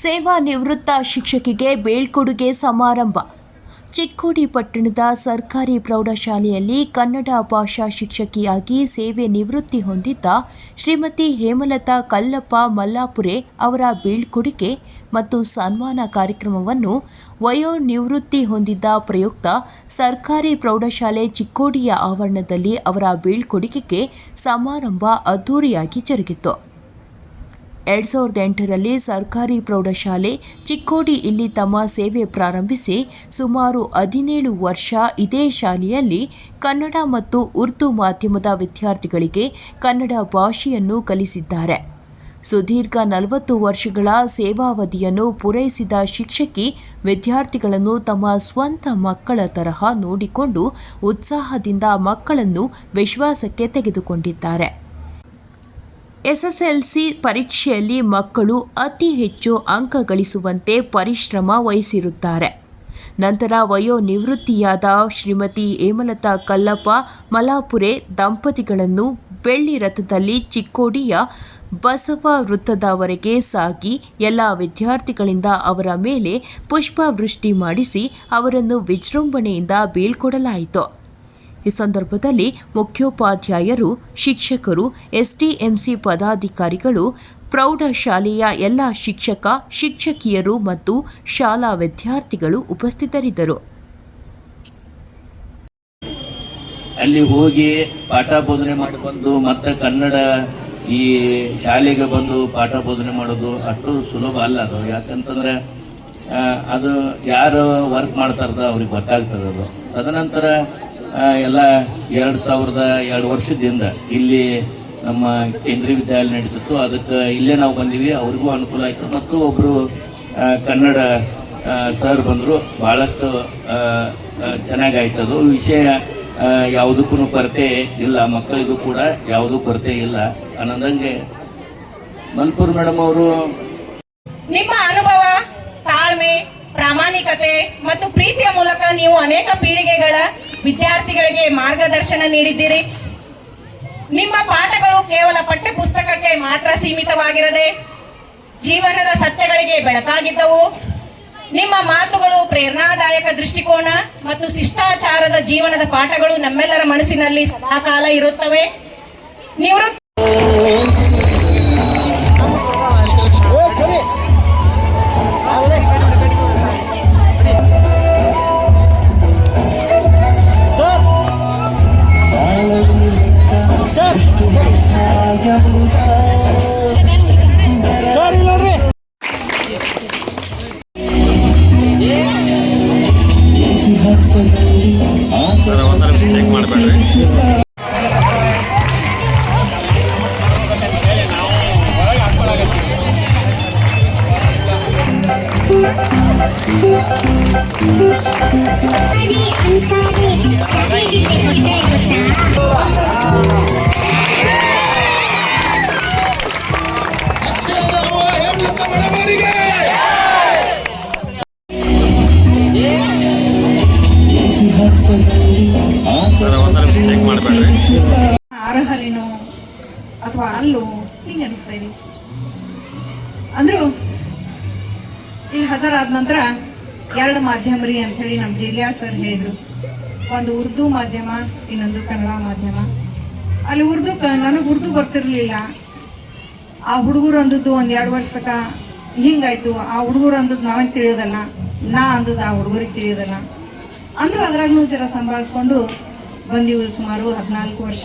ಸೇವಾ ನಿವೃತ್ತ ಶಿಕ್ಷಕಿಗೆ ಬೀಳ್ಕೊಡುಗೆ ಸಮಾರಂಭ. ಚಿಕ್ಕೋಡಿ ಪಟ್ಟಣದ ಸರ್ಕಾರಿ ಪ್ರೌಢಶಾಲೆಯಲ್ಲಿ ಕನ್ನಡ ಭಾಷಾ ಶಿಕ್ಷಕಿಯಾಗಿ ಸೇವೆ ನಿವೃತ್ತಿ ಹೊಂದಿದ್ದ ಶ್ರೀಮತಿ ಹೇಮಲತಾ ಕಲ್ಲಪ್ಪ ಮಲ್ಲಾಪುರೆ ಅವರ ಬೀಳ್ಕೊಡುಗೆ ಮತ್ತು ಸನ್ಮಾನ ಕಾರ್ಯಕ್ರಮವನ್ನು ವಯೋನಿವೃತ್ತಿ ಹೊಂದಿದ್ದ ಪ್ರಯುಕ್ತ ಸರ್ಕಾರಿ ಪ್ರೌಢಶಾಲೆ ಚಿಕ್ಕೋಡಿಯ ಆವರಣದಲ್ಲಿ ಅವರ ಬೀಳ್ಕೊಡುಗೆಗೆ ಸಮಾರಂಭ ಅದ್ದೂರಿಯಾಗಿ ಜರುಗಿತು. ಎರಡ್ ಸಾವಿರದ ಎಂಟರಲ್ಲಿ ಸರ್ಕಾರಿ ಪ್ರೌಢಶಾಲೆ ಚಿಕ್ಕೋಡಿ ಇಲ್ಲಿ ತಮ್ಮ ಸೇವೆ ಪ್ರಾರಂಭಿಸಿ ಸುಮಾರು ಹದಿನೇಳು ವರ್ಷ ಇದೇ ಶಾಲೆಯಲ್ಲಿ ಕನ್ನಡ ಮತ್ತು ಉರ್ದು ಮಾಧ್ಯಮದ ವಿದ್ಯಾರ್ಥಿಗಳಿಗೆ ಕನ್ನಡ ಭಾಷೆಯನ್ನು ಕಲಿಸಿದ್ದಾರೆ. ಸುದೀರ್ಘ ನಲವತ್ತು ವರ್ಷಗಳ ಸೇವಾವಧಿಯನ್ನು ಪೂರೈಸಿದ ಶಿಕ್ಷಕಿ ವಿದ್ಯಾರ್ಥಿಗಳನ್ನು ತಮ್ಮ ಸ್ವಂತ ಮಕ್ಕಳ ತರಹ ನೋಡಿಕೊಂಡು ಉತ್ಸಾಹದಿಂದ ಮಕ್ಕಳನ್ನು ವಿಶ್ವಾಸಕ್ಕೆ ತೆಗೆದುಕೊಂಡಿದ್ದಾರೆ. ಎಸ್ಎಸ್ಎಲ್ಸಿ ಪರೀಕ್ಷೆಯಲ್ಲಿ ಮಕ್ಕಳು ಅತಿ ಹೆಚ್ಚು ಅಂಕ ಗಳಿಸುವಂತೆ ಪರಿಶ್ರಮ ವಹಿಸಿರುತ್ತಾರೆ. ನಂತರ ವಯೋನಿವೃತ್ತಿಯಾದ ಶ್ರೀಮತಿ ಹೇಮಲತಾ ಕಲ್ಲಪ್ಪ ಮಲಾಪುರೆ ದಂಪತಿಗಳನ್ನು ಬೆಳ್ಳಿ ರಥದಲ್ಲಿ ಚಿಕ್ಕೋಡಿಯ ಬಸವ ವೃತ್ತದವರೆಗೆ ಸಾಗಿ ಎಲ್ಲ ವಿದ್ಯಾರ್ಥಿಗಳಿಂದ ಅವರ ಮೇಲೆ ಪುಷ್ಪವೃಷ್ಟಿ ಮಾಡಿಸಿ ಅವರನ್ನು ವಿಜೃಂಭಣೆಯಿಂದ ಬೀಳ್ಕೊಡಲಾಯಿತು. ಈ ಸಂದರ್ಭದಲ್ಲಿ ಮುಖ್ಯೋಪಾಧ್ಯಾಯರು, ಶಿಕ್ಷಕರು, ಎಸ್ಡಿಎಂಸಿ ಪದಾಧಿಕಾರಿಗಳು, ಪ್ರೌಢಶಾಲೆಯ ಎಲ್ಲ ಶಿಕ್ಷಕ, ಶಿಕ್ಷಕಿಯರು ಮತ್ತು ಶಾಲಾ ವಿದ್ಯಾರ್ಥಿಗಳು ಉಪಸ್ಥಿತರಿದ್ದರು. ಅಲ್ಲಿ ಹೋಗಿ ಪಾಠ ಬೋಧನೆ ಮಾಡಿ ಬಂದು ಮತ್ತೆ ಕನ್ನಡ ಈ ಶಾಲೆಗೆ ಬಂದು ಪಾಠ ಬೋಧನೆ ಮಾಡೋದು ಅಷ್ಟು ಸುಲಭ ಅಲ್ಲ ಅದು. ಯಾಕಂತಂದ್ರೆ ಅದು ಯಾರು ವರ್ಕ್ ಮಾಡ್ತಾರದ ಅವ್ರಿಗೆ ಗೊತ್ತಾಗ್ತದೆ ಅದು. ತದನಂತರ ಎಲ್ಲ ಎರಡು ಸಾವಿರದ ಎರಡು ವರ್ಷದಿಂದ ಇಲ್ಲಿ ನಮ್ಮ ಕೇಂದ್ರೀಯ ವಿದ್ಯಾಲಯ ನಡೀತಿತ್ತು ಅದಕ್ಕೆ ಇಲ್ಲೇ ನಾವು ಬಂದೀವಿ. ಅವ್ರಿಗೂ ಅನುಕೂಲ ಆಯಿತು. ಮತ್ತು ಒಬ್ಬರು ಕನ್ನಡ ಸರ್ ಬಂದರು. ಭಾಳಷ್ಟು ಅದು. ವಿಷಯ ಯಾವುದಕ್ಕೂ ಕೊರತೆ ಇಲ್ಲ. ಮಕ್ಕಳಿಗೂ ಕೂಡ ಯಾವುದೂ ಕೊರತೆ ಇಲ್ಲ. ಅನ್ನೋದಂಗೆ ಮಲ್ಪುರ್ ಮೇಡಮ್ ಅವರು ನಿಮ್ಮ ಅನುಭವ, ತಾಳ್ಮೆ, ಪ್ರಾಮಾಣಿಕತೆ ಮತ್ತು ಪ್ರೀತಿಯ ಮೂಲಕ ನೀವು ಅನೇಕ ಪೀಳಿಗೆಗಳ ವಿದ್ಯಾರ್ಥಿಗಳಿಗೆ ಮಾರ್ಗದರ್ಶನ ನೀಡಿದ್ದೀರಿ. ನಿಮ್ಮ ಪಾಠಗಳು ಕೇವಲ ಪಠ್ಯ ಪುಸ್ತಕಕ್ಕೆ ಮಾತ್ರ ಸೀಮಿತವಾಗಿರದೆ ಜೀವನದ ಸತ್ಯಗಳಿಗೆ ಬೆಳಕಾಗಿದ್ದವು. ನಿಮ್ಮ ಮಾತುಗಳು ಪ್ರೇರಣಾದಾಯಕ ದೃಷ್ಟಿಕೋನ ಮತ್ತು ಶಿಷ್ಟಾಚಾರದ ಜೀವನದ ಪಾಠಗಳು ನಮ್ಮೆಲ್ಲರ ಮನಸ್ಸಿನಲ್ಲಿ ಸದಾಕಾಲ ಇರುತ್ತವೆ. ನಿವೃತ್ತ 안타리 안타리 ಅರ್ಹರೇನೋ ಅಥವಾ ಅಲ್ಲೋ? ಹಿಂಗೆ ಅನಿಸ್ತಾ ಇದೆ. ಅಂದ್ರು ಇಲ್ಲಿ ಹಜರಾದ ನಂತರ ಎರಡು ಮಾಧ್ಯಮ ರೀ ಅಂಥೇಳಿ ನಮ್ಮ ಜಿಲ್ಲೆಯ ಸರ್ ಹೇಳಿದರು. ಒಂದು ಉರ್ದು ಮಾಧ್ಯಮ, ಇನ್ನೊಂದು ಕನ್ನಡ ಮಾಧ್ಯಮ. ಅಲ್ಲಿ ಉರ್ದು ನನಗೆ ಉರ್ದು ಬರ್ತಿರ್ಲಿಲ್ಲ. ಆ ಹುಡುಗರು ಅಂದದ್ದು ಒಂದು ಎರಡು ವರ್ಷಕ್ಕ ಹಿಂಗಾಯ್ತು. ಆ ಹುಡುಗರು ಅಂದದ್ದು ನನಗೆ ತಿಳಿಯೋದಲ್ಲ. ನಾ ಅಂದದ್ದು ಆ ಹುಡುಗರಿಗೆ ತಿಳಿಯೋದಲ್ಲ. ಅಂದರೂ ಅದ್ರಾಗೂ ಜರ ಸಂಭಾಳಿಸ್ಕೊಂಡು ಬಂದೀವಿ ಸುಮಾರು ಹದಿನಾಲ್ಕು ವರ್ಷ.